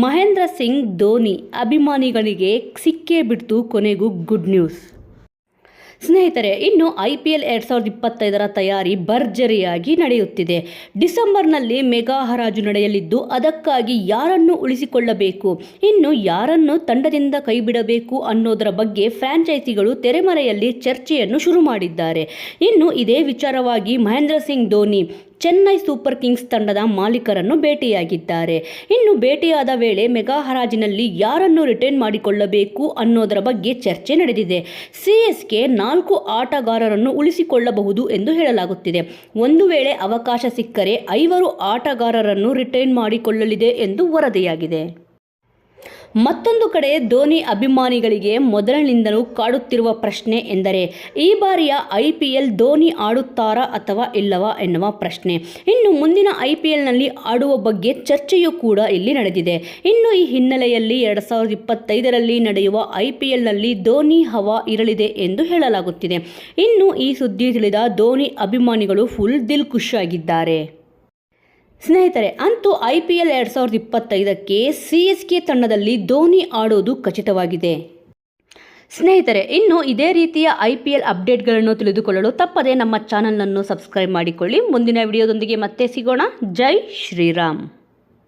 ಮಹೇಂದ್ರ ಸಿಂಗ್ ಧೋನಿ ಅಭಿಮಾನಿಗಳಿಗೆ ಸಿಕ್ಕೇ ಬಿಡ್ತು ಕೊನೆಗೂ ಗುಡ್ ನ್ಯೂಸ್. ಸ್ನೇಹಿತರೆ, ಇನ್ನು ಐ ಪಿ ಎಲ್ ಎರಡು ಸಾವಿರದ ಇಪ್ಪತ್ತೈದರ ತಯಾರಿ ಭರ್ಜರಿಯಾಗಿ ನಡೆಯುತ್ತಿದೆ. ಡಿಸೆಂಬರ್ನಲ್ಲಿ ಮೆಗಾ ಹರಾಜು ನಡೆಯಲಿದ್ದು, ಅದಕ್ಕಾಗಿ ಯಾರನ್ನು ಉಳಿಸಿಕೊಳ್ಳಬೇಕು, ಇನ್ನು ಯಾರನ್ನು ತಂಡದಿಂದ ಕೈಬಿಡಬೇಕು ಅನ್ನೋದರ ಬಗ್ಗೆ ಫ್ರಾಂಚೈಸಿಗಳು ತೆರೆಮರೆಯಲ್ಲಿ ಚರ್ಚೆಯನ್ನು ಶುರು ಮಾಡಿದ್ದಾರೆ. ಇನ್ನು ಇದೇ ವಿಚಾರವಾಗಿ ಮಹೇಂದ್ರ ಸಿಂಗ್ ಧೋನಿ ಚೆನ್ನೈ ಸೂಪರ್ ಕಿಂಗ್ಸ್ ತಂಡದ ಮಾಲೀಕರನ್ನು ಭೇಟಿಯಾಗಿದ್ದಾರೆ. ಇನ್ನು ಭೇಟಿಯಾದ ವೇಳೆ ಮೆಗಾ ಹರಾಜಿನಲ್ಲಿ ಯಾರನ್ನು ರಿಟೈನ್ ಮಾಡಿಕೊಳ್ಳಬೇಕು ಅನ್ನೋದರ ಬಗ್ಗೆ ಚರ್ಚೆ ನಡೆದಿದೆ. ಸಿಎಸ್ಕೆ ನಾಲ್ಕು ಆಟಗಾರರನ್ನು ಉಳಿಸಿಕೊಳ್ಳಬಹುದು ಎಂದು ಹೇಳಲಾಗುತ್ತಿದೆ. ಒಂದು ವೇಳೆ ಅವಕಾಶ ಸಿಕ್ಕರೆ ಐವರು ಆಟಗಾರರನ್ನು ರಿಟೈನ್ ಮಾಡಿಕೊಳ್ಳಲಿದೆ ಎಂದು ವರದಿಯಾಗಿದೆ. ಮತ್ತೊಂದು ಕಡೆ ಧೋನಿ ಅಭಿಮಾನಿಗಳಿಗೆ ಮೊದಲಿನಿಂದಲೂ ಕಾಡುತ್ತಿರುವ ಪ್ರಶ್ನೆ ಎಂದರೆ, ಈ ಬಾರಿಯ ಐ ಪಿ ಎಲ್ ಧೋನಿ ಆಡುತ್ತಾರಾ ಅಥವಾ ಇಲ್ಲವಾ ಎನ್ನುವ ಪ್ರಶ್ನೆ. ಇನ್ನು ಮುಂದಿನ ಐ ಪಿ ಎಲ್ನಲ್ಲಿ ಆಡುವ ಬಗ್ಗೆ ಚರ್ಚೆಯೂ ಕೂಡ ಇಲ್ಲಿ ನಡೆದಿದೆ. ಇನ್ನು ಈ ಹಿನ್ನೆಲೆಯಲ್ಲಿ ಎರಡು ಸಾವಿರದ ಇಪ್ಪತ್ತೈದರಲ್ಲಿ ನಡೆಯುವ ಐ ಪಿ ಎಲ್ನಲ್ಲಿ ಧೋನಿ ಹವಾ ಇರಲಿದೆ ಎಂದು ಹೇಳಲಾಗುತ್ತಿದೆ. ಇನ್ನು ಈ ಸುದ್ದಿ ತಿಳಿದ ಧೋನಿ ಅಭಿಮಾನಿಗಳು ಫುಲ್ ದಿಲ್ ಖುಷಿಯಾಗಿದ್ದಾರೆ. ಸ್ನೇಹಿತರೆ, ಅಂತೂ ಐ ಪಿ ಎಲ್ ಎರಡು ಸಾವಿರದ ಇಪ್ಪತ್ತೈದಕ್ಕೆ ಸಿ ಎಸ್ ಕೆ ತಂಡದಲ್ಲಿ ಧೋನಿ ಆಡೋದು ಖಚಿತವಾಗಿದೆ. ಸ್ನೇಹಿತರೆ, ಇನ್ನು ಇದೇ ರೀತಿಯ ಐ ಪಿ ಎಲ್ ಅಪ್ಡೇಟ್ಗಳನ್ನು ತಿಳಿದುಕೊಳ್ಳಲು ತಪ್ಪದೆ ನಮ್ಮ ಚಾನಲನ್ನು ಸಬ್ಸ್ಕ್ರೈಬ್ ಮಾಡಿಕೊಳ್ಳಿ. ಮುಂದಿನ ವಿಡಿಯೋದೊಂದಿಗೆ ಮತ್ತೆ ಸಿಗೋಣ. ಜೈ ಶ್ರೀರಾಮ್.